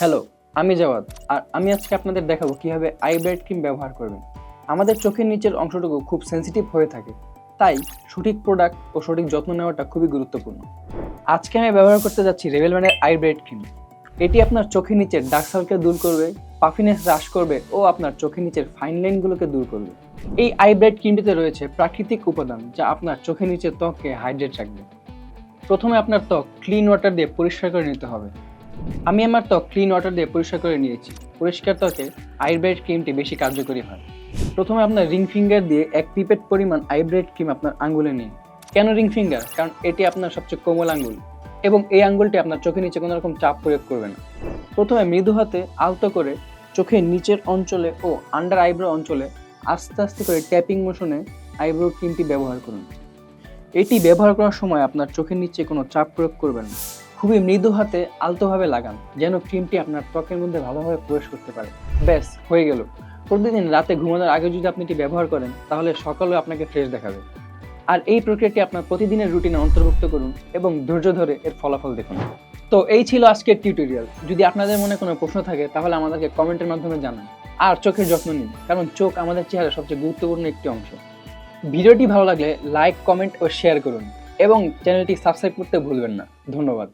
Hello, আমি Javad আর আমি আজকে আপনাদের দেখাবো কীভাবে আইব্রাইট ক্রিম ব্যবহার করবেন। আমাদের চোখের নিচের অংশটুকু খুব সেন্সিটিভ হয়ে থাকে। তাই সঠিক প্রোডাক্ট ও সঠিক যত্ন নেওয়াটা খুবই গুরুত্বপূর্ণ। আজকে আমি ব্যবহার করতে যাচ্ছি রেভেলম্যানের আইব্রাইট ক্রিম। এটি আপনার চোখের নিচের ডার্ক সার্কেল দূর করবে পাফিনেস হ্রাস করবে ও আপনার চোখের নিচের ফাইন লাইনগুলোকে দূর করবে। এই আইব্রাইট ক্রিমটিতে রয়েছে প্রাকৃতিক উপাদান যা আপনার চোখের নিচের ত্বককে হাইড্রেট রাখবে। প্রথমে আপনার ত্বক ক্লিন ওয়াটার দিয়ে পরিষ্কার করে নিতে হবে। আমি আমার ত্বক ক্লিন ওয়াটার দিয়ে পরিষ্কার করে নিয়েছি। পরিষ্কার ত্বকে আইব্রাইট ক্রিমটি বেশি কার্যকরী হয়। প্রথমে আপনার রিং ফিঙ্গার দিয়ে এক পিপেট পরিমাণ আইব্রাইট ক্রিম আপনার আঙ্গুলে নিন। কেন রিং ফিঙ্গার কারণ এটি আপনার সবচেয়ে কোমল আঙ্গুল এবং এই আঙ্গুলটি আপনার চোখের নিচে কোনো রকম চাপ প্রয়োগ করবে না। প্রথমে মৃদু হাতে আলতো করে চোখের নিচের অঞ্চলে ও আন্ডার আইব্রো অঞ্চলে আস্তে আস্তে করে ট্যাপিং মোশনে আইব্রো ক্রিমটি ব্যবহার করুন। এটি ব্যবহার করার সময় আপনার চোখের নিচে কোনো চাপ প্রয়োগ করবেন না। খুবই মৃদু হাতে আলতোভাবে লাগান, যেন ক্রিমটি আপনার ত্বকের মধ্যে ভালোভাবে প্রবেশ করতে পারে। ব্যাস, হয়ে গেল। প্রতিদিন রাতে ঘুমানোর আগে যদি আপনি এটি ব্যবহার করেন, তাহলে সকালে আপনাকে ফ্রেশ দেখাবে। আর এই প্রক্রিয়াটি আপনার প্রতিদিনের রুটিনে অন্তর্ভুক্ত করুন এবং ধৈর্য ধরে এর ফলাফল দেখুন। তো এই ছিল আজকের টিউটোরিয়াল যদি আপনাদের মনে কোনো প্রশ্ন থাকে, তাহলে আমাদেরকে কমেন্টের মাধ্যমে জানান। আর চোখের যত্ন নিন, কারণ চোখ আমাদের চেহারা সবচেয়ে গুরুত্বপূর্ণ একটি অংশ। ভিডিওটি ভালো লাগলে লাইক কমেন্ট ও শেয়ার করুন এবং চ্যানেলটি সাবস্ক্রাইব করতে ভুলবেন না। ধন্যবাদ।